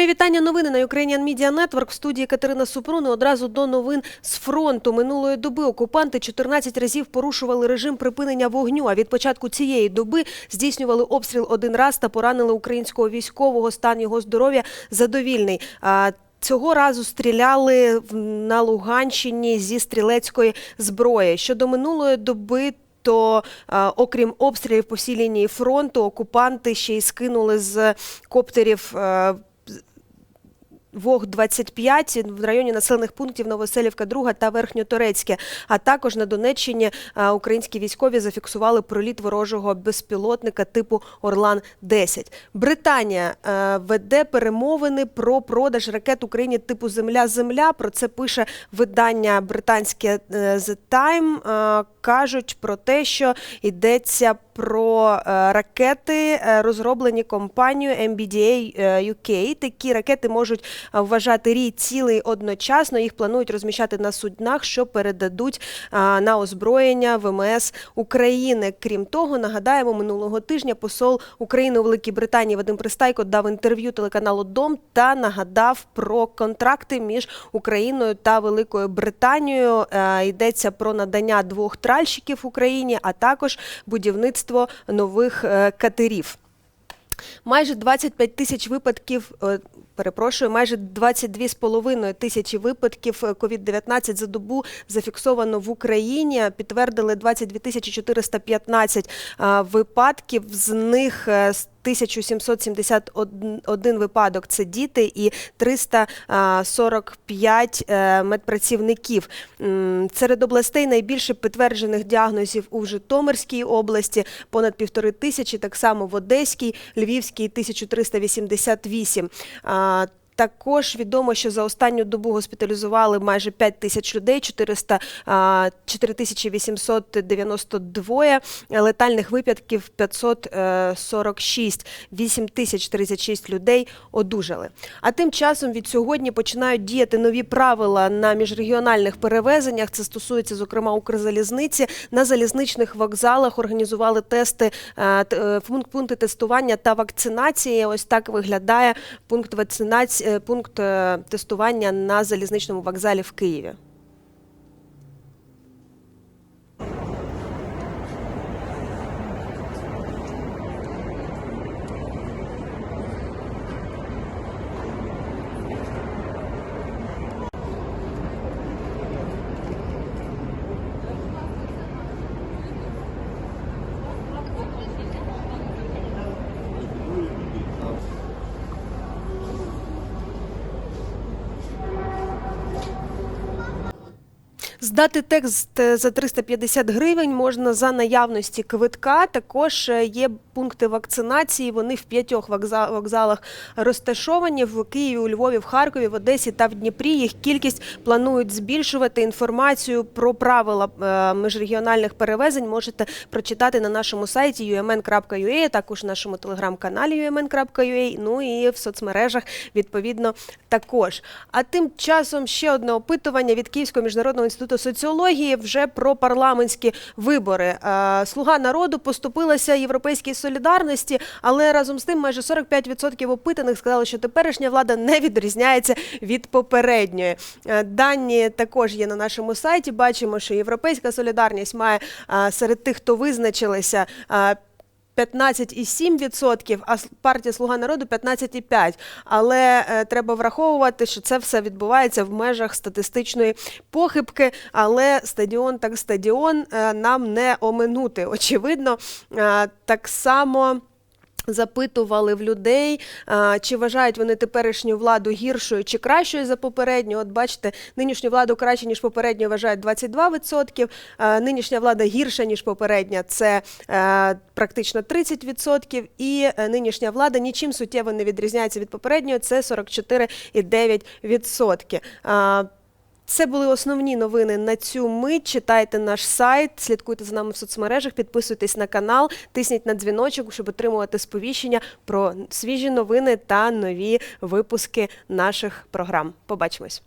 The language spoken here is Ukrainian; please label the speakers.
Speaker 1: Мої вітання новини на Ukrainian Media Network в студії Катерина Супрун. Одразу до новин з фронту минулої доби окупанти 14 разів порушували режим припинення вогню. А від початку цієї доби здійснювали обстріл один раз та поранили українського військового. Стан його здоров'я задовільний. А, Цього разу стріляли на Луганщині зі стрілецької зброї. Щодо минулої доби. То окрім обстрілів по всій лінії фронту, окупанти ще й скинули з коптерів е, ВОГ-25 в районі населених пунктів Новоселівка, Друга та Верхньоторецьке. А також на Донеччині українські військові зафіксували проліт ворожого безпілотника типу Орлан-10. Британія е, веде перемовини про продаж ракет Україні типу Земля-Земля. Про це пише видання британське е, The Time. Е, Кажуть про те, що йдеться про ракети, розроблені компанією MBDA UK. Такі ракети можуть вважати рій цілий одночасно. Їх планують розміщати на суднах, що передадуть е, на озброєння ВМС України. Крім того, нагадаємо, минулого тижня посол України у Великій Британії Вадим Пристайко дав інтерв'ю телеканалу Дом та нагадав про контракти між Україною та Великою Британією. Е, Йдеться про надання двох тральщиків Україні, а також будівництво нових е, катерів. Майже 25 тисяч випадків. Е, Перепрошую, майже 22,5 тисячі випадків е, COVID-19 за добу зафіксовано в Україні. Підтвердили 22 тисячі 415 е, випадків. З них е, 1771 випадок це діти і 345 е, медпрацівників. Серед областей найбільше підтверджених діагнозів у Житомирській області, понад півтори тисячі, так само в Одеській, Львівській 1388. Також відомо, що за останню добу госпіталізували майже 5 тисяч людей, 400, а, 4892, летальних випадків 546, 8036 людей одужали. А тим часом від сьогодні починають діяти нові правила на міжрегіональних перевезеннях. Це стосується, зокрема, Укрзалізниці. На залізничних вокзалах організували тести, е, е, пункти тестування та вакцинації. Ось так виглядає пункт вакцинації, е, пункт е, тестування на залізничному вокзалі в Києві. Здати текст е, за 350 гривень можна за наявності квитка. Також е, є пункти вакцинації. Вони в п'ятьох вокзалах розташовані в Києві, у Львові, в Харкові, в Одесі та в Дніпрі. Їх кількість планують збільшувати. Інформацію про правила е, міжрегіональних перевезень можете прочитати на нашому сайті umn.ua, також в нашому телеграм-каналі umn.ua, ну і в соцмережах відповідно також. А тим часом ще одне опитування від Київського міжнародного інституту соціології вже про парламентські вибори. Е, Слуга народу поступилася європейській солідарності, але разом з тим майже 45% опитаних сказали, що теперішня влада не відрізняється від попередньої. Е, Дані також є на нашому сайті. Бачимо, що європейська солідарність має е, серед тих, хто визначилися. Е, 15,7%, а партія Слуга народу 15,5%. Але е, треба враховувати, що це все відбувається в межах статистичної похибки. Але стадіон так стадіон е, нам не оминути. Очевидно, е, так само. Запитували в людей, чи вважають вони теперішню владу гіршою чи кращою за попередню. От бачите, нинішню владу краще, ніж попередню, вважають 22%. а, Нинішня влада гірша, ніж попередня, це практично 30%. І е, нинішня влада нічим суттєво не відрізняється від попередньої, це 44,9%. Це були основні новини на цю мить. Читайте наш сайт, слідкуйте за нами в соцмережах, підписуйтесь на канал, тисніть на дзвіночок, щоб отримувати сповіщення про свіжі новини та нові випуски наших програм. Побачимось.